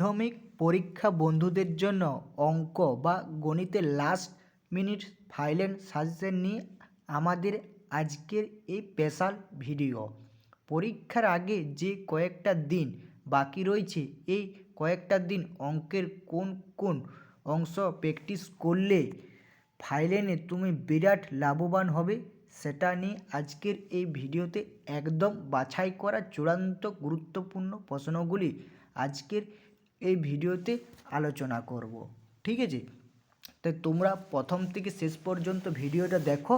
মাধ্যমিক পরীক্ষা বন্ধুদের জন্য অঙ্ক বা গণিতের লাস্ট মিনিট ফাইনাল সাজেশন নিয়ে আমাদের আজকের এই স্পেশাল ভিডিও পরীক্ষার আগে যে কয়েকটা দিন বাকি রয়েছে, এই কয়েকটা দিন অঙ্কের কোন কোন অংশ প্র্যাকটিস করলে ফাইলেনে তুমি বিরাট লাভবান হবে, সেটা নিয়ে আজকের এই ভিডিওতে একদম বাছাই করা চূড়ান্ত গুরুত্বপূর্ণ প্রশ্নগুলি আজকের এই ভিডিওতে আলোচনা করব, ঠিক আছে? তাই তোমরা প্রথম থেকে শেষ পর্যন্ত ভিডিওটা দেখো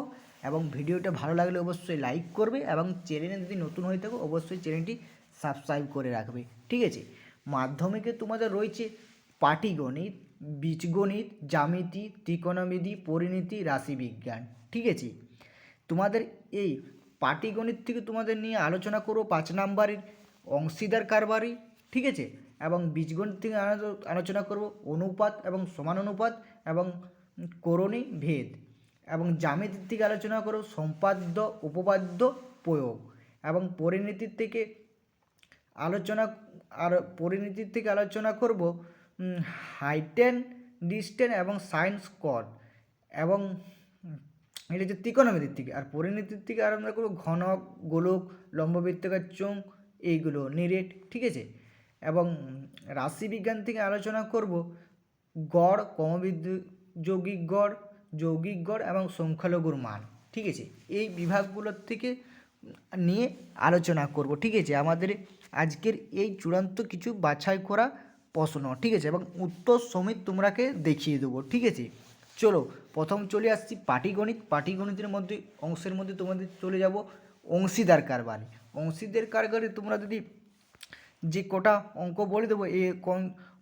এবং ভিডিওটা ভালো লাগলে অবশ্যই লাইক করবে এবং চ্যানেলে যদি নতুন হয়ে থাকো, অবশ্যই চ্যানেলটি সাবস্ক্রাইব করে রাখবে, ঠিক আছে? মাধ্যমিকে তোমাদের রয়েছে পাটিগণিত বীজগণিত জ্যামিতি ত্রিকোণমিতি পরিণীতি, রাশিবিজ্ঞান, ঠিক আছে? তোমাদের এই পাটিগণিত থেকে তোমাদের নিয়ে আলোচনা করব পাঁচ নাম্বারের অংশীদার কারবারি, ঠিক আছে? এবং বীজগণিত থেকে আলো- আলোচনা করব। অনুপাত এবং সমান অনুপাত এবং করণী ভেদ এবং জ্যামিতির থেকে আলোচনা করব। সম্পাদ্য, উপপাদ্য, প্রয়োগ এবং পরিণীতির থেকে আলোচনা আর পরিণীতির থেকে আলোচনা করব হাইটেন ডিস্টেন এবং সায়েন্স কড এবং এটা হচ্ছে ত্রিকোণমিতির থেকে আর পরিণীতির থেকে আলোচনা করব। ঘনক, গোলক, লম্ববৃত্তাকার চোঙ এইগুলো নিরেট, ঠিক আছে? এবং রাশিবিজ্ঞান থেকে আলোচনা করব, গড় ক্রমবিদ্যু যৌগিক গড় যৌগিক গড় এবং সংখ্যালঘুর মান। ঠিক আছে? এই বিভাগগুলোর থেকে নিয়ে আলোচনা করব। ঠিক আছে? আমাদের আজকের এই চূড়ান্ত কিছু বাছাই করা প্রশ্ন। ঠিক আছে? এবং উত্তর সমেত তোমরাকে দেখিয়ে দেবো। ঠিক আছে? চলো, প্রথম চলে আসছি পাটিগণিত। পাটিগণিতের মধ্যে, অংশের মধ্যে তোমাদের চলে যাব অংশীদার কারবারি। অংশীদার কারবারি তোমরা যদি যে কটা অঙ্ক বলে দেবো এই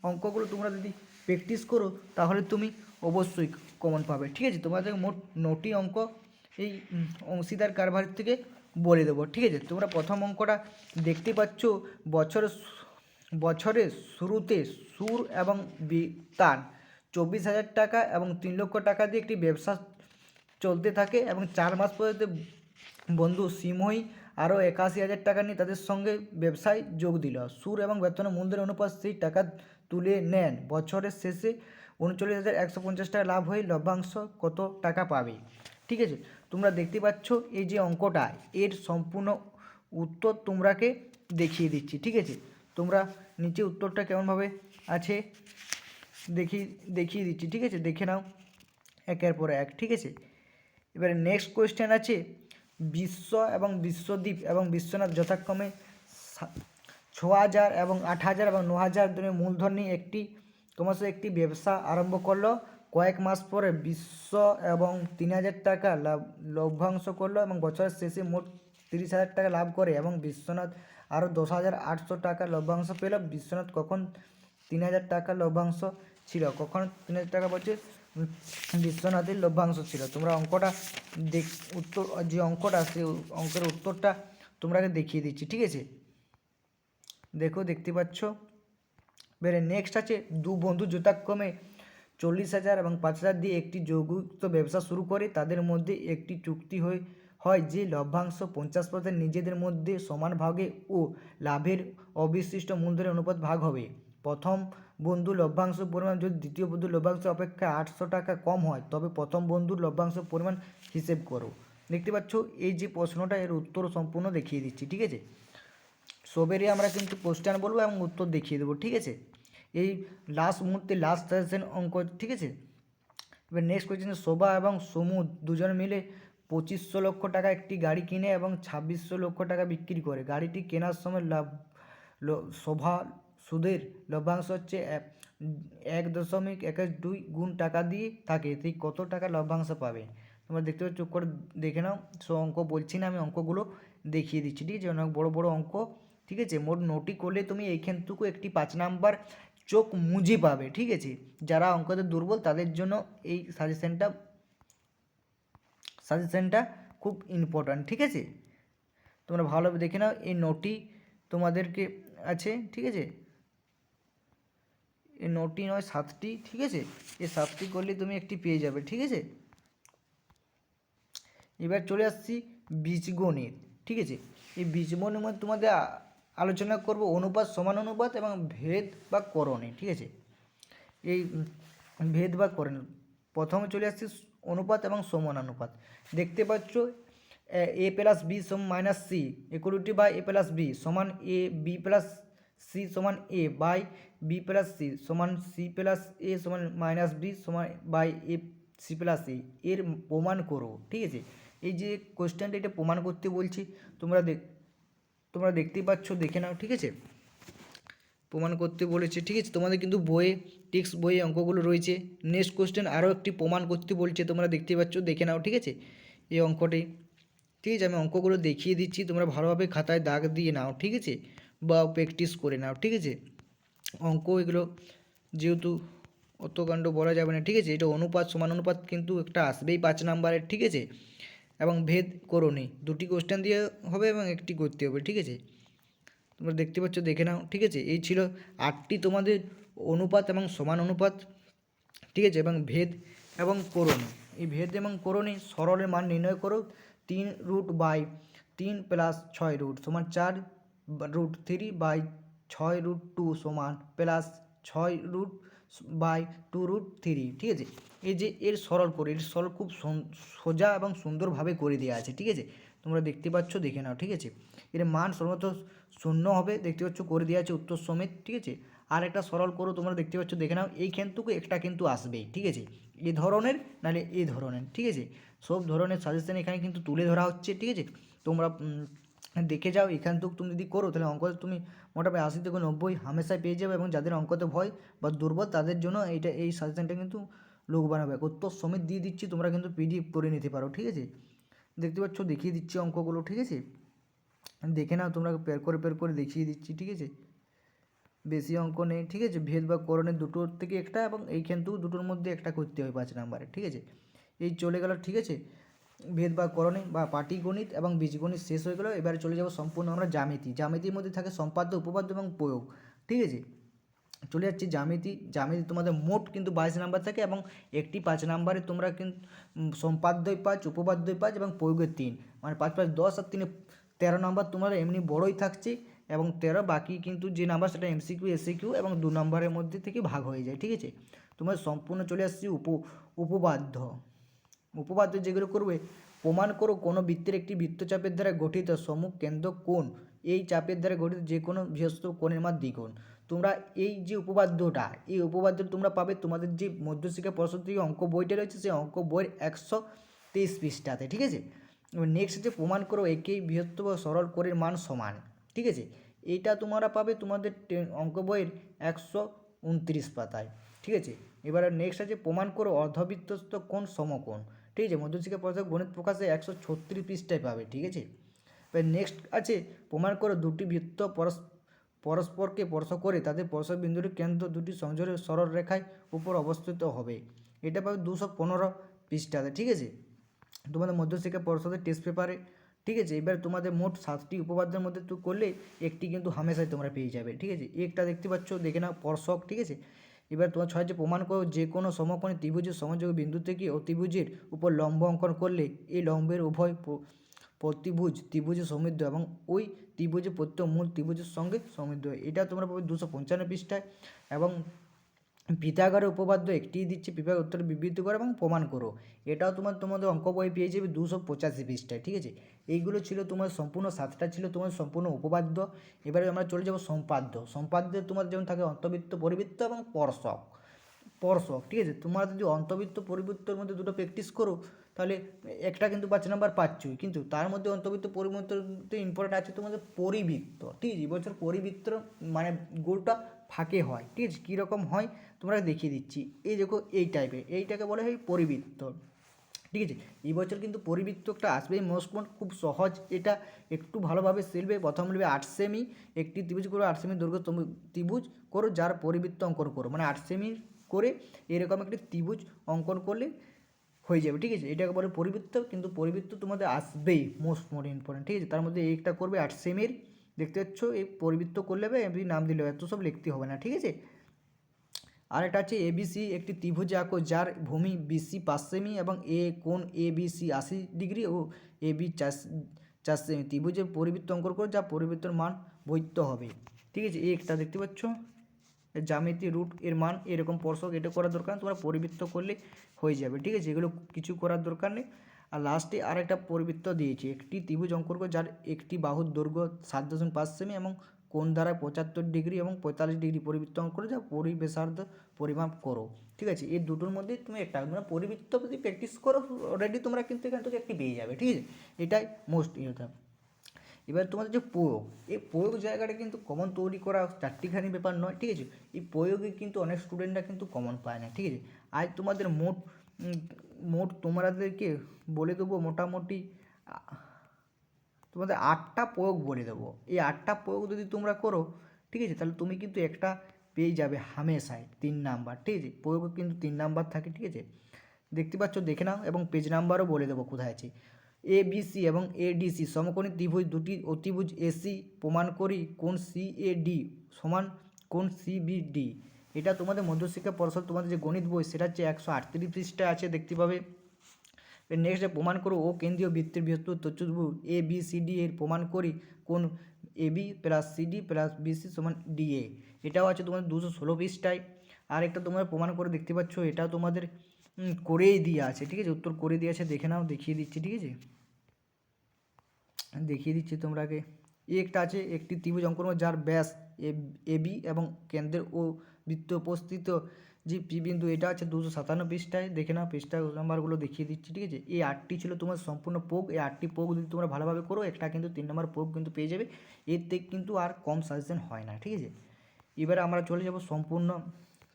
অঙ্কগুলো তোমরা যদি প্র্যাকটিস করো, তাহলে তুমি অবশ্যই কমন পাবে। ঠিক আছে? তোমাদের মোট নটি অঙ্ক এই অংশীদার কারবার থেকে বলে দেবো। ঠিক আছে? তোমরা প্রথম অঙ্কটা দেখতে পাচ্ছ, বছরের বছরের শুরুতে সুর এবং বিতান চব্বিশ হাজার টাকা এবং তিন লক্ষ টাকা দিয়ে একটি ব্যবসা চলতে থাকে এবং চার মাস পর্যন্ত বন্ধু সিমহই আরও একাশি হাজার টাকা নিয়ে তাদের সঙ্গে ব্যবসায় যোগ দিল। সুর এবং বেতনের মূলধনের অনুপাত সেই টাকা তুলে নেন। বছরের শেষে উনচল্লিশ হাজার একশো পঞ্চাশ টাকা লাভ হয়ে লভ্যাংশ কত টাকা পাবে? ঠিক আছে, তোমরা দেখতে পাচ্ছ এই যে অঙ্কটা, এর সম্পূর্ণ উত্তর তোমরাকে দেখিয়ে দিচ্ছি। ঠিক আছে, তোমরা নিচে উত্তরটা কেমনভাবে আছে দেখি দেখিয়ে দিচ্ছি। ঠিক আছে, দেখে নাও একের পর এক। ঠিক আছে, এবারে নেক্সট কোয়েশ্চেন আছে বিশ্ব এবং বিশ্বদ্বীপ এবং বিশ্বনাথ যথাক্রমে ছ হাজার এবং আট হাজার এবং ন হাজার দিনের মূলধন নিয়ে একটি, ক্রমশ একটি ব্যবসা আরম্ভ করল। কয়েক মাস পরে বিশ্ব এবং তিন হাজার টাকা লাভ লভ্যাংশ করল এবং বছরের শেষে মোট তিরিশ হাজার টাকা লাভ করে এবং বিশ্বনাথ আরও দশ হাজার আটশো টাকা লভ্যাংশ পেল। বিশ্বনাথ কখন তিন হাজার টাকা লভ্যাংশ ছিল? কখন তিন হাজার টাকা বলছে? বিশ্বনাথের লভ্যাংশ ছিল। তোমরা অঙ্কটা দেখ, উত্তর, যে অঙ্কটা সেই অঙ্কের উত্তরটা তোমরাকে দেখিয়ে দিচ্ছি, ঠিক আছে? দেখো, দেখতে পাচ্ছ? এবারে নেক্সট আছে, দু বন্ধু যথাক্রমে চল্লিশ হাজার এবং পাঁচ হাজার দিয়ে একটি যৌগুক্ত ব্যবসা শুরু করে, তাদের মধ্যে একটি চুক্তি হয়ে, হয় যে লভ্যাংশ পঞ্চাশ পার্সেন্ট নিজেদের মধ্যে সমান ভাগে ও লাভের অবিশিষ্ট মূলধনের অনুপাত ভাগ হবে। প্রথম বন্ধু লভ্যাংশ পরিমাণ যদি দ্বিতীয় বন্ধুর লভ্যাংশ অপেক্ষা আটশো টাকা কম হয়, তবে প্রথম বন্ধুর লভ্যাংশ পরিমাণ হিসেব করো। দেখতে পাচ্ছ, এই যে প্রশ্নটা এর উত্তর সম্পূর্ণ দেখিয়ে দিচ্ছি, ঠিক আছে? সবেরই আমরা কিন্তু কোশ্চেন বলব এবং উত্তর দেখিয়ে দেবো, ঠিক আছে? এই লাস্ট মুহূর্তে লাস্ট সাজেশন অঙ্ক, ঠিক আছে? এবার নেক্সট কোয়েশ্চেন শোভা এবং সমু দুজন মিলে পঁচিশশো লক্ষ টাকা একটি গাড়ি কিনে এবং ছাব্বিশশো লক্ষ টাকা বিক্রি করে। গাড়িটি কেনার সময় লাভ শোভা সুদের লভ্যাংশ হচ্ছে এক- দশমিক একের দুই গুণ টাকা দিয়ে থাকে সেই কত টাকা লভ্যাংশ পাবে? তোমরা দেখতে পাচ্ছ, চুপ করে দেখে নাও, সো অঙ্ক বলছি না, আমি অঙ্কগুলো দেখিয়ে দিচ্ছি, ঠিক আছে? অনেক বড় বড় অঙ্ক, ঠিক আছে? মোট নোটি করলে তুমি এইখানটুকু একটি পাঁচ নাম্বার চোখ মুজে পাবে, ঠিক আছে? যারা অঙ্কতে দুর্বল, তাদের জন্য এই সাজেশনটা সাজেশনটা খুব ইম্পর্ট্যান্ট ঠিক আছে? তোমরা ভালোভাবে দেখে নাও, এই নোটটি তোমাদেরকে আছে, ঠিক আছে? এই নোটটি নয়, সাতটি, ঠিক আছে? এই সাতটি করলে তুমি একটি পেয়ে যাবে, ঠিক আছে? এবার চলে আসছি বীজগণিত, ঠিক আছে? এই বীজগণিত মধ্যে তোমাদের আ- আলোচনা করব অনুপাত সমানুপাত এবং ভেদ বা করণে, ঠিক আছে? এই ভেদ বা করণে। প্রথমে চলে আসছি অনুপাত এবং সমানুপাত। দেখতে পাচ্ছ, এ প্লাস বি সম minus C equality by A plus B সমান এ বি প্লাস সি সমান A by B plus C সমান সি প্লাস এ সমান মাইনাস বি সমান by A C plus A. এর প্রমাণ করো, ঠিক আছে? এই যে কোশ্চেনটা এটা প্রমাণ করতে বলছি, তোমরা দেখ তোমরা দেখতেই পাচ্ছ, দেখে নাও, ঠিক আছে? প্রমাণ করতে বলেছে, ঠিক আছে? তোমাদের কিন্তু বইয়ে, টেক্সট বইয়ে অঙ্কগুলো রয়েছে। নেক্সট কোশ্চেন আরও একটি প্রমাণ করতে বলছে, তোমরা দেখতে পাচ্ছ, দেখে নাও, ঠিক আছে? এই অঙ্কটি। ঠিক আছে, আমি অঙ্কগুলো দেখিয়ে দিচ্ছি, তোমরা ভালোভাবে খাতায় দাগ দিয়ে নাও, ঠিক আছে? বা প্র্যাকটিস করে নাও, ঠিক আছে? অঙ্ক এগুলো যেহেতু অত কাণ্ড বলা যাবে না, ঠিক আছে? এটা অনুপাত, সমান অনুপাত কিন্তু একটা আসবেই পাঁচ নাম্বারের ঠিক আছে? এবং ভেদ করণী দুটি কোশ্চেন দিয়ে হবে এবং একটি করতে হবে, ঠিক আছে? তোমরা দেখতে পাচ্ছ, দেখে নাও, ঠিক আছে? এই ছিল আটটি তোমাদের অনুপাত এবং সমান অনুপাত, ঠিক আছে? এবং ভেদ এবং করণী এই ভেদ এবং করণী সরলের মান নির্ণয় করো, তিন রুট বাই তিন প্লাস ছয় রুট সমান চার রুট থ্রি বাই ছয় রুট টু সমান প্লাস ছয় root by two root three ঠিক আছে? এই যে এর সরল করে, এর সরল খুব সোজা এবং সুন্দরভাবে করে দেওয়া আছে, ঠিক আছে? তোমরা দেখতে পাচ্ছ, দেখে নাও, ঠিক আছে? এর মান সর্বত শূন্য হবে, দেখতে পাচ্ছ, করে দেওয়া আছে উত্তর সমেত, ঠিক আছে? আর একটা সরল করো, তোমরা দেখতে পাচ্ছ, দেখে নাও এইখানটুকু একটা কিন্তু আসবেই, ঠিক আছে? এ ধরনের নাহলে এই ধরনের, ঠিক আছে? সব ধরনের সাজেশন এখানে কিন্তু তুলে ধরা হচ্ছে, ঠিক আছে? তোমরা দেখে যাও, এখান থেকে তুমি যদি করো, তাহলে অঙ্ক তুমি মোটামুটি আশি থেকে নব্বই হামেশাই পেয়ে যাবে এবং যাদের অঙ্কতে ভয় বা দুর্বল, তাদের জন্য এইটা, এই সাজেশনটা কিন্তু লোক বানাবে। উত্তর সমেত দিয়ে দিচ্ছি, তোমরা কিন্তু পিডিএফ করে নিতে পারো, ঠিক আছে? দেখতে পাচ্ছ, দেখিয়ে দিচ্ছি অঙ্কগুলো, ঠিক আছে? দেখে নাও, তোমরা পের করে পের করে দেখিয়ে দিচ্ছি, ঠিক আছে? বেশি অঙ্ক নেই, ঠিক আছে? ভেদ বা করণের দুটোর থেকে একটা এবং এইখানটুকু দুটোর মধ্যে একটা করতে হবে পাঁচ নাম্বারে, ঠিক আছে? এই চলে গেল, ঠিক আছে? ভেদ বা করণে বা পাটিগণিত এবং বীজগণিত শেষ হয়ে গেল এবারে চলে যাব সম্পূর্ণ আমরা জ্যামিতি। জ্যামিতির মধ্যে থাকে সম্পাদ্য, উপপাদ্য এবং প্রয়োগ। ঠিক আছে? চলে যাচ্ছি জ্যামিতি। জ্যামিতি তোমাদের মোট কিন্তু বাইশ নাম্বার থাকে এবং একটি পাঁচ নাম্বারে তোমরা কিন্তু সম্পাদ্যই পাঁচ, উপপাদ্যই পাঁচ এবং প্রয়োগের তিন। মানে পাঁচ পাঁচ দশ আর তিনে তেরো নাম্বার তোমার এমনি বড়ই থাকছে এবং তেরো বাকি কিন্তু যে নাম্বার সেটা এমসিকিউ, এসিকিউ এবং দু নম্বরের মধ্যে থেকে ভাগ হয়ে যায়। ঠিক আছে? তোমার সম্পূর্ণ চলে আসছি উপ উপবাদ্য উপপাদ্য যেগুলো করবে, প্রমাণ করো কোনো বৃত্তের একটি বৃত্তচাপের দ্বারা গঠিত সম্মুখ কেন্দ্র কোণ। এই চাপের দ্বারা গঠিত যে কোনো বৃহস্ত কোণের মান দ্বিগুণ। তোমরা এই যে উপপাদ্যটা, এই উপপাদ্য তোমরা পাবে তোমাদের যে মধ্যশিক্ষা পর্ষদ থেকে অঙ্ক বইটা রয়েছে, সেই অঙ্ক বইয়ের একশো তেইশ পৃষ্ঠাতে, ঠিক আছে? এবার নেক্সট যে প্রমাণ করো একেই বৃহত্তম সরল কোণের মান সমান, ঠিক আছে? এইটা তোমরা পাবে তোমাদের অঙ্ক বইয়ের একশো উনত্রিশ পাতায়, ঠিক আছে? এবারে নেক্সট আছে প্রমাণ করো অর্ধবৃত্তস্থ কোণ সমকোণ। ঠিক আছে মধ্যশিক্ষা পর্ষদ গণিত প্রকাশে একশো ছত্রিশ পৃষ্ঠায় পাবে, ঠিক আছে? এবার নেক্সট আছে, প্রমাণ করো দুটি বৃত্ত পরস, পরস্পরকে স্পর্শ করে তাদের স্পর্শ বিন্দুর কেন্দ্র দুটি সংযোগের সরল রেখায় উপর অবস্থিত হবে। এটা পাবে দুশো পনেরো পৃষ্ঠাতে, ঠিক আছে? তোমাদের মধ্যশিক্ষা পর্ষদের টেস্ট পেপারে ঠিক আছে? এবার তোমাদের মোট সাতটি উপপাদ্যের মধ্যে তুই করলে একটি কিন্তু হামেশাই তোমরা পেয়ে যাবে, ঠিক আছে? একটা দেখতে পাচ্ছ, দেখে নাও, স্পর্শক, ঠিক আছে? এবার তোমার ছয় যে প্রমাণ করো, যে কোনো সমকোণে ত্রিভুজের সংযোগ বিন্দু থেকে ও ত্রিভুজের উপর লম্ব অঙ্কন করলে এই লম্বের উভয় প্রতিভুজ ত্রিভুজে সমৃদ্ধ এবং ওই ত্রিভুজের প্রত্যেক মূল ত্রিভুজের সঙ্গে সমৃদ্ধ। এটা তোমরা পাবে দুশো পঞ্চান্ন পৃষ্ঠায় এবং পিথাগরের উপপাদ্য একটিই দিচ্ছে পিথাগরের উত্তর বিবৃতি করো এবং প্রমাণ করো। এটাও তোমার, তোমাদের অঙ্ক বই পেয়ে যাবে দুশো পঁচাশি পৃষ্ঠায়, ঠিক আছে? এইগুলো ছিল তোমার সম্পূর্ণ, সাতটা ছিল তোমার সম্পূর্ণ উপপাদ্য। এবারে আমরা চলে যাব সম্পাদ্য। সম্পাদ্য তোমার যেমন থাকে অন্তর্বৃত্ত, পরিবৃত্ত এবং স্পর্শক। স্পর্শক, ঠিক আছে? তোমরা যদি অন্তবৃত্ত পরিবৃত্তর মধ্যে দুটো প্র্যাকটিস করো, তাহলে একটা কিন্তু পাঁচ নাম্বার পাচ্ছই। কিন্তু তার মধ্যে অন্তর্বৃত্ত পরিবৃত্ত ইম্পর্টেন্ট আছে তোমাদের পরিবৃত্ত, ঠিক আছে? এবছর পরিবৃত্ত মানে গোলটা ফাঁকে হয়, ঠিক আছে? কীরকম হয় তোমরা দেখিয়ে দিচ্ছি। এই দেখো, এই টাইপের এইটাকে বলা হয় পরিবৃত্ত, ঠিক আছে? এই বছর কিন্তু পরিবৃত্ত একটা আসবেই মোস্ট খুব সহজ। এটা একটু ভালোভাবে শিলবে প্রথম নেবে আট সেমি একটি ত্রিভুজ করো, আট সেমি দৈর্ঘ্য ত্রিভুজ করো, যার পরিবৃত্ত অঙ্কন করো। মানে আট সেমি করে এরকম একটি ত্রিভুজ অঙ্কন করলে হয়ে যাবে, ঠিক আছে? এটাকে বলে পরিবৃত্ত, কিন্তু পরিবৃত্ত তোমাদের আসবেই মোস্ট মোর ইম্পর্টেন্ট ঠিক আছে? তার মধ্যে একটা করবে আট সেমির দেখতে পাচ্ছ? এই পরিবৃত্ত করলে হবে এমনি নাম দিলে এত সব লিখতে হবে না, ঠিক আছে? আর এটা আছে এবিসি একটি ত্রিভুজ আঁকো, যার ভূমি বিসি পাঁচ সেমি এবং এ কোণ এ বি সি আশি ডিগ্রি ও এ বি চার চার সেমি। ত্রিভুজের পরিবৃত্ত অঙ্কন করো, যা পরিবৃত্তর মান বৈধ হবে, ঠিক আছে? এই একটা দেখতে পাচ্ছ? জ্যামিতি রুট এর মান এরকম স্পর্শক এটা করার দরকার তোমরা পরিবৃত্ত করলে হয়ে যাবে, ঠিক আছে? এগুলো কিছু করার দরকার নেই। আর লাস্টে আর একটা পরিবৃত্ত দিয়েছি, একটি ত্রিভুজ অঙ্কন যার একটি বাহুর দৈর্ঘ্য সাত দশমিক পাঁচ সেমি এবং কোন দ্বারা পঁচাত্তর ডিগ্রি এবং পঁয়তাল্লিশ ডিগ্রি পরিবৃত্ত করে যা পরিবেশার্ধ পরিমাপ করো, ঠিক আছে? এই দুটোর মধ্যে তুমি একটা মানে পরিবৃত্ত যদি প্র্যাকটিস করো অলরেডি তোমরা কিন্তু এখান থেকে একটি পেয়ে যাবে, ঠিক আছে? এটাই মোস্ট ইয়েটা এবার তোমাদের যে প্রয়োগ, এই প্রয়োগ জায়গাটা কিন্তু কমন তৈরি করা চারটিখানি ব্যাপার নয়, ঠিক আছে? এই প্রয়োগে কিন্তু অনেক স্টুডেন্টরা কিন্তু কমন পায় না, ঠিক আছে? আজ তোমাদের মোট মোট তোমাদেরকে বলে দেবো মোটামুটি তোমাদের আটটা প্রয়োগ বলে দেবো। এই আটটা প্রয়োগ যদি তোমরা করো, ঠিক আছে? তাহলে তুমি কিন্তু একটা পেয়ে যাবে হামেশায় তিন নাম্বার, ঠিক আছে? প্রয়োগ কিন্তু তিন নাম্বার থাকে, ঠিক আছে? দেখতে পাচ্ছ, দেখে নাও এবং পেজ নাম্বারও বলে দেবো কোথায় আছে। এ বিসি এবং এডিসি সমকোণী ত্রিভুজ দুটি অতিভুজ এসি প্রমাণ করি কোন সি এ ডি সমান কোন সিবিডি এটা তোমাদের মধ্যশিক্ষা পর্ষদ তোমাদের যে গণিত বই, সেটা হচ্ছে একশো আটত্রিশ পৃষ্ঠায় আছে, দেখতে পাবে। নেক্সট প্রমাণ করো, ও কেন্দ্রীয় বৃত্তের বৃহত্তর চতুর্ভুজ এ বি সি ডি এর প্রমাণ করি কোন A B plus CD plus BC সমান ডিএ এটাও আছে তোমাদের দুশো ষোলো পৃষ্ঠায়। আর একটা তোমরা প্রমাণ করে দেখতে পাচ্ছ, এটাও তোমাদের করেই দিয়ে আছে, ঠিক আছে? উত্তর করে দিয়ে আছে, দেখে নাও, দেখিয়ে দিচ্ছি, ঠিক আছে? দেখিয়ে দিচ্ছি তোমরাকে। একটা আছে, একটি ত্রিভুজ অঙ্কন যার ব্যাস এ বি এবং কেন্দ্রের ও বৃত্ত উপস্থিত যে পি বিন্দু এটা আছে দুশো সাতান্ন পৃষ্ঠায়। দেখে নাও, পৃষ্ঠা নাম্বারগুলো দেখিয়ে দিচ্ছি, ঠিক আছে? এই আটটি ছিল তোমার সম্পূর্ণ পোগ। এই আটটি পোগ যদি তোমরা ভালোভাবে করো, একটা কিন্তু তিন নম্বর পোগ কিন্তু পেয়ে যাবে। এর থেকে কিন্তু আর কম সাজেশন হয় না, ঠিক আছে? এবারে আমরা চলে যাব সম্পূর্ণ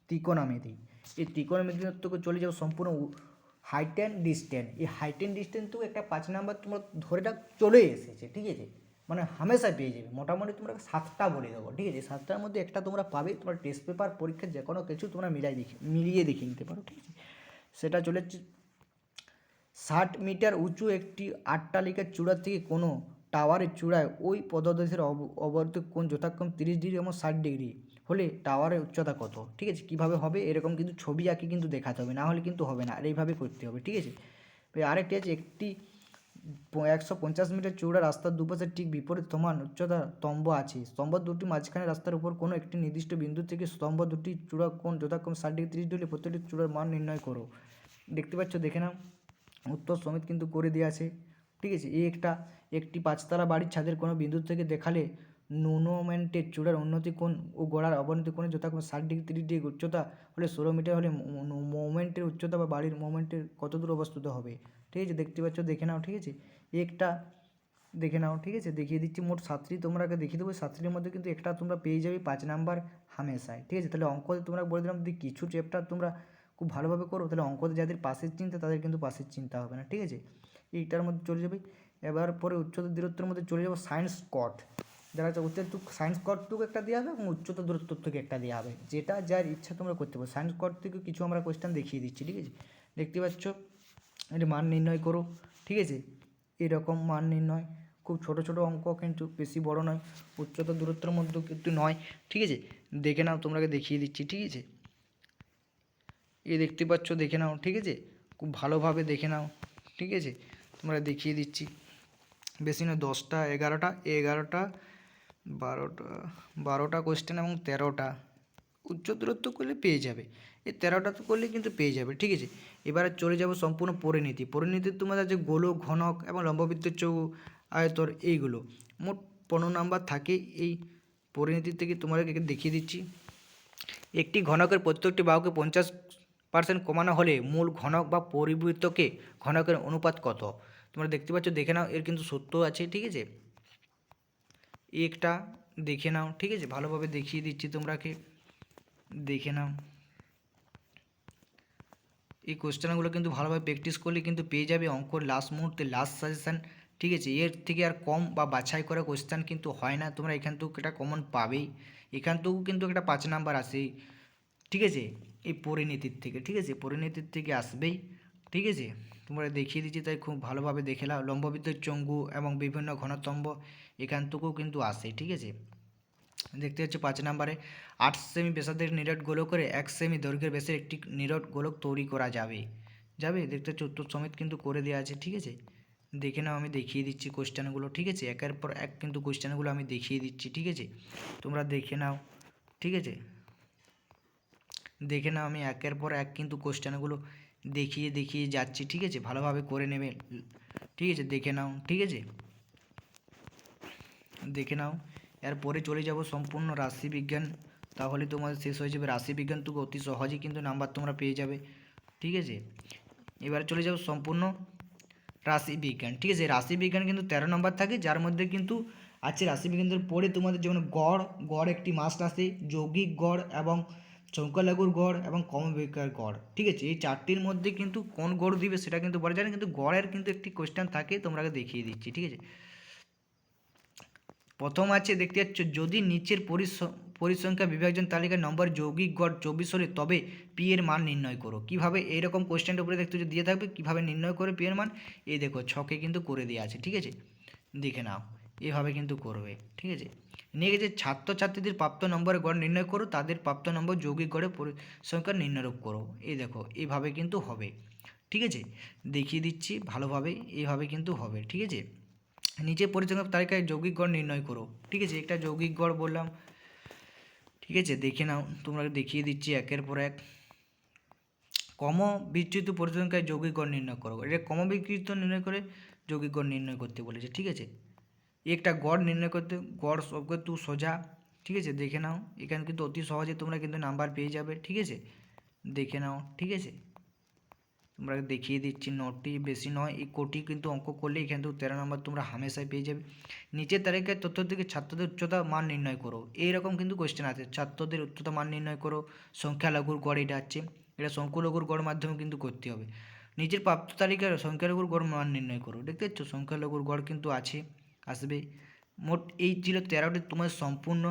ত্রিকোণামিতি। এই ত্রিকোণামিতির থেকে চলে যাব সম্পূর্ণ হাইট অ্যান্ড ডিস্টেন্স এই হাইট অ্যান্ড ডিস্টেন্স তো একটা পাঁচ নাম্বার তোমরা ধরে রাখ চলে এসেছে, ঠিক আছে? মানে হামেশা পেয়ে যাবে। মোটামুটি তোমরা সাতটা বলে দেবো, ঠিক আছে? সাতটার মধ্যে একটা তোমরা পাবে, তোমরা টেস্ট পেপার পরীক্ষা যে কোনো কিছু তোমরা মিলাই দেখে, মিলিয়ে দেখিয়ে নিতে পারো, ঠিক আছে? সেটা চলে ষাট মিটার উঁচু একটি আটটালিকার চূড়া থেকে কোনো টাওয়ারের চূড়ায় ওই পদদেশের অব- অবর্ত কোণ যথাক্রম তিরিশ ডিগ্রি এবং ষাট ডিগ্রি হলে টাওয়ারের উচ্চতা কত? ঠিক আছে? কীভাবে হবে? এরকম কিন্তু ছবি আঁকে কিন্তু দেখাতে হবে, না হলে কিন্তু হবে না। আর এইভাবে করতে হবে, ঠিক আছে? আরেকটি আছে, একটি একশো পঞ্চাশ মিটার চৌড়া রাস্তার দুপাশে ঠিক বিপরীত সমান উচ্চতা স্তম্ভ আছে। স্তম্ভ দুটি মাঝখানে রাস্তার উপর কোনো একটি নির্দিষ্ট বিন্দু থেকে স্তম্ভ দুটি চূড়া কোণ যথাক্রম ষাট ডিগ্রি, তিরিশ ডিগ্রি প্রত্যেকটি চূড়ার মান নির্ণয় করো। দেখতে পাচ্ছ? দেখে নাও। উত্তর সমেত কিন্তু করে দেওয়া আছে, ঠিক আছে? এই একটা, একটি পাঁচতলা বাড়ির ছাদের কোনো বিন্দু থেকে দেখালে নুনোমেন্টের চূড়ার উন্নতি কোণ ও গোড়ার অবনতি কোণে যথাক্রমে ষাট ডিগ্রি, তিরিশ ডিগ্রি উচ্চতা হলে ষোলো মিটার হলে মোমেন্টের উচ্চতা বা বাড়ির মোমেন্টের কত দূর অবস্থিত হবে? ঠিক আছে, দেখতে পাচ্ছ, দেখে নাও, ঠিক আছে? একটা দেখে নাও, ঠিক আছে? দেখিয়ে দিচ্ছি, মোট সাতটি তোমরা আগে দেখিয়ে দেবো। সাতটির মধ্যে কিন্তু একটা তোমরা পেয়ে যাবে পাঁচ নাম্বার হামেশায়, ঠিক আছে? তাহলে অঙ্কতে তোমরা বলে দিলাম যদি কিছু চ্যাপ্টার তোমরা খুব ভালোভাবে করো, তাহলে অঙ্কতে যাদের পাশের চিন্তা, তাদের কিন্তু পাশের চিন্তা হবে না, ঠিক আছে? এইটার মধ্যে চলে যাবে। এবার পরে উচ্চতর দূরত্বের মধ্যে চলে যাব সায়েন্স কট দেখা যাচ্ছে উচ্চতর সায়েন্স কট থেকে একটা দেওয়া হবে এবং উচ্চতর দূরত্ব থেকে একটা দেওয়া হবে। যেটা যার ইচ্ছা তোমরা করতে পারো। সায়েন্স কট থেকে কিছু আমরা কোয়েশ্চেন দেখিয়ে দিচ্ছি, ঠিক আছে? দেখতে পাচ্ছ? এর মান নির্ণয় করো, ঠিক আছে? এরকম মান নির্ণয়। খুব ছোট ছোট অঙ্ক কিন্তু বেশি বড় নয় উচ্চতর দূরত্বের মধ্যেও কিন্তু নয়, ঠিক আছে? দেখে নাও তোমরাকে দেখিয়ে দিচ্ছি, ঠিক আছে? এ দেখতে পাচ্ছ, দেখে নাও, ঠিক আছে? খুব ভালোভাবে দেখে নাও, ঠিক আছে? তোমরা দেখিয়ে দিচ্ছি। বেশি না দশটা, এগারোটা এগারোটা বারোটা বারোটা কোয়েশ্চেন এবং তেরোটা। উচ্চ দূরত্ব করলে পেয়ে যাবে। এই তেরোটা তো করলে কিন্তু পেয়ে যাবে, ঠিক আছে? এবারে চলে যাব সম্পূর্ণ পরিণীতি। পরিণীতি তোমাদের আছে গোলক ঘনক এবং লম্ববৃত্তের চৌ আয়তর এইগুলো। মোট পনেরো নাম্বার থাকে এই পরিণীতি থেকে তোমাদেরকে দেখিয়ে দিচ্ছি। একটি ঘনকের প্রত্যেকটি বাহুকে পঞ্চাশ পার্সেন্ট কমানো হলে মূল ঘনক বা পরিবৃত্তকে ঘনকের অনুপাত কত? তোমরা দেখতে পাচ্ছ, দেখে নাও, এর কিন্তু সত্য আছে, ঠিক আছে? একটা দেখে নাও, ঠিক আছে? ভালোভাবে দেখিয়ে দিচ্ছি তোমরাকে। দেখে নাও। এই কোশ্চেনগুলো কিন্তু ভালোভাবে প্র্যাকটিস করলে কিন্তু পেয়ে যাবে অঙ্কর লাস্ট মুহূর্তে লাস্ট সাজেশান ঠিক আছে? এর থেকে আর কম বা বাছাই করা কোশ্চেন কিন্তু হয় না, তোমরা এখান থেকেও একটা কমন পাবেই। এখান থেকেও কিন্তু একটা পাঁচ নাম্বার আসেই ঠিক আছে? এই পরিণীতির থেকে, ঠিক আছে? পরিণীতির থেকে আসবেই, ঠিক আছে? তোমরা দেখিয়ে দিচ্ছি তাই খুব ভালোভাবে দেখে নাও। লম্ববিদ্যুৎ চঙ্গু এবং বিভিন্ন ঘনতম্ব এখান থেকেও কিন্তু আসে ঠিক আছে? দেখতে হচ্ছে পাঁচ নম্বরে, আট সেমি ব্যাসার্ধের নিরট গোলক করে এক সেমি দৈর্ঘ্যের ব্যাসের একটি নিরট গোলক তৈরি করা যাবে। যাবে? দেখতে হচ্ছে উত্তর সমেত কিন্তু করে দেওয়া আছে, ঠিক আছে? দেখে নাও, আমি দেখিয়ে দিচ্ছি কোশ্চেনগুলো ঠিক আছে? একের পর এক কিন্তু কোশ্চেনগুলো আমি দেখিয়ে দিচ্ছি, ঠিক আছে? তোমরা দেখে নাও, ঠিক আছে? দেখে নাও, আমি একের পর এক কিন্তু কোশ্চেনগুলো দেখিয়ে দেখিয়ে যাচ্ছি, ঠিক আছে? ভালোভাবে করে নেবে। ঠিক আছে, দেখে নাও, ঠিক আছে? দেখে নাও। এরপরে চলে যাব সম্পূর্ণ রাশিবিজ্ঞান। তাহলে তোমাদের শেষ হয়ে যাবে রাশিবিজ্ঞান। তো অতি সহজেই কিন্তু নাম্বার তোমরা পেয়ে যাবে। ঠিক আছে? এবারে চলে যাও সম্পূর্ণ রাশিবিজ্ঞান। ঠিক আছে? রাশিবিজ্ঞান কিন্তু তেরো নম্বর থাকে, যার মধ্যে কিন্তু আছে রাশিবিজ্ঞানের পরে তোমাদের যেমন গড় গড় একটি মাস রাশি, যৌগিক গড় এবং সংখ্যালঘুর গড় এবং কমবেকার গড়। ঠিক আছে? এই চারটির মধ্যে কিন্তু কোন গড় দিবে সেটা কিন্তু বলা যায় না কিন্তু গড়ের কিন্তু একটি কোয়েশ্চেন থাকে তোমরা দেখিয়ে দিচ্ছি, ঠিক আছে? প্রথম আছে, দেখতে পাচ্ছ, যদি নিচের পরিস- পরিসংখ্যা বিভাজন তালিকার নম্বর যৌগিক গড় চব্বিশ হলে তবে পি এর মান নির্ণয় করো। কীভাবে? এইরকম কোশ্চেনটা উপরে দেখতে দিয়ে থাকবে, কীভাবে নির্ণয় করে পি এর মান? এই দেখো, ছকে কিন্তু করে দেওয়া আছে, ঠিক আছে? দেখে নাও, এভাবে কিন্তু করবে, ঠিক আছে? নিয়ে গেছে, ছাত্রছাত্রীদের প্রাপ্ত নম্বরের গড় নির্ণয় করো, তাদের প্রাপ্ত নম্বর যৌগিক গড়ে পরিসংখ্যা নির্ণয় করো। এই দেখো, এইভাবে কিন্তু হবে। ঠিক আছে? দেখিয়ে দিচ্ছি, ভালোভাবে এইভাবে কিন্তু হবে। ঠিক আছে? নিচে পরিসংখ্যা তালিকায় যৌগিক গড় নির্ণয় করো। ঠিক আছে? একটা যৌগিক গড় বললাম। ঠিক আছে? দেখে নাও, তোমরা দেখিয়ে দিচ্ছি একের পর এক। কম বিচ্যুত পরিসংখ্যায় যৌগিক গড় নির্ণয় করো। এটা কম বিচ্যুত নির্ণয় করে যৌগিক গড় নির্ণয় করতে বলেছে। ঠিক আছে? একটা গড় নির্ণয় করতে, গড় সব কিন্তু সোজা, ঠিক আছে? দেখে নাও। এখানে কিন্তু অতি সহজে তোমরা কিন্তু নাম্বার পেয়ে যাবে, ঠিক আছে? দেখে নাও, ঠিক আছে? তোমরা দেখিয়ে দিচ্ছি নটি বেশি নয়, এই কোটি কিন্তু অঙ্ক করলে এখান থেকে তেরো নম্বর তোমরা হামেশাই পেয়ে যাবে। নিচের তালিকায় তথ্য থেকে ছাত্রদের উচ্চতা মান নির্ণয় করো। এইরকম কিন্তু কোয়েশ্চেন আছে। ছাত্রদের উচ্চতা মান নির্ণয় করো। সংখ্যালঘুর গড় এটা আছে। এটা সংখ্যালঘুর গড় মাধ্যমে কিন্তু করতে হবে। নিচের প্রাপ্ত তালিকার সংখ্যালঘুর গড় মান নির্ণয় করো। দেখতে পাচ্ছ? সংখ্যালঘুর গড় কিন্তু আছে। আসবে। মোট এই ছিল তেরোটি তোমার সম্পূর্ণ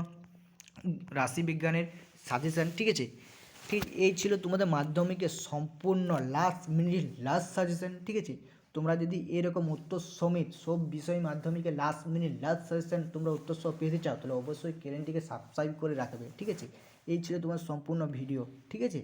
রাশিবিজ্ঞানের সাজেশান ঠিক আছে? ঠিক এই ছিল তোমাদের মাধ্যমিকের সম্পূর্ণ লাস্ট মিনিট লাস্ট সাজেশান ঠিক আছে? তোমরা যদি এরকম উত্তর সমেত সব বিষয় মাধ্যমিকে লাস্ট মিনিট লাস্ট সাজেশান তোমরা উত্তর সব পেতে চাও, তাহলে অবশ্যই চ্যানেলটিকে সাবস্ক্রাইব করে রাখবে, ঠিক আছে? এই ছিল তোমার সম্পূর্ণ ভিডিও ঠিক আছে?